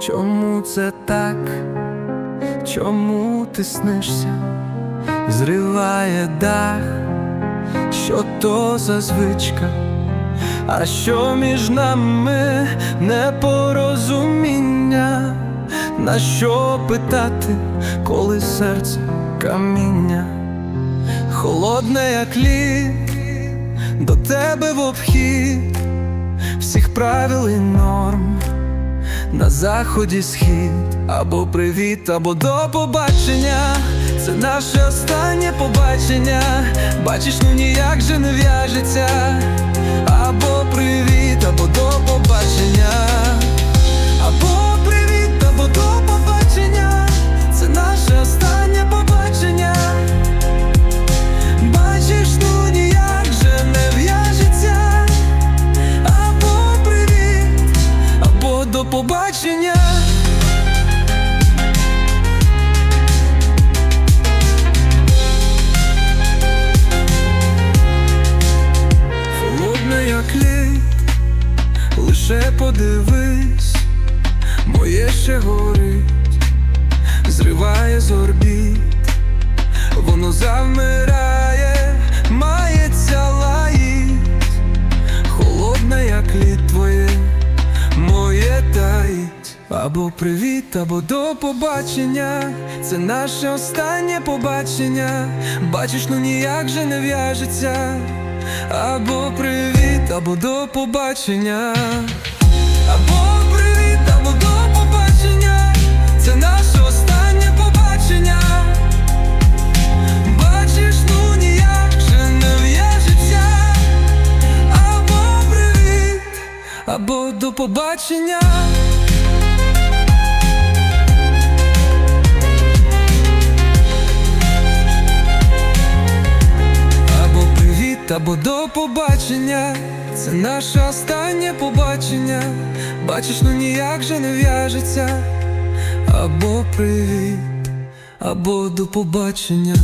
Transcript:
Чому це так? Чому ти снишся? Зриває дах, що то за звичка, а що між нами непорозуміння, на що питати, коли серце каміння, холодне, як лід, до тебе в обхід всіх правил і норм. На заході схід, або привіт, або до побачення. Це наше останнє побачення. Бачиш, ну ніяк же не в'яжеться. Або привіт, або до побачення. Побачення. Холодне, як лід, лише подивись, моє ще горить, зриває з орбіт, воно завмирає, Або привіт, або до побачення. Це наше останнє побачення. Бачиш, ну ніяк же не в'яжеться. Або привіт, або до побачення. Або привіт, або до побачення. Це наше останнє побачення. Бачиш, ну ніяк же не в'яжеться. Або привіт, або до побачення. Або до побачення. Це наше останнє побачення. Бачиш, ну ніяк же не в'яжеться. Або привіт, або до побачення.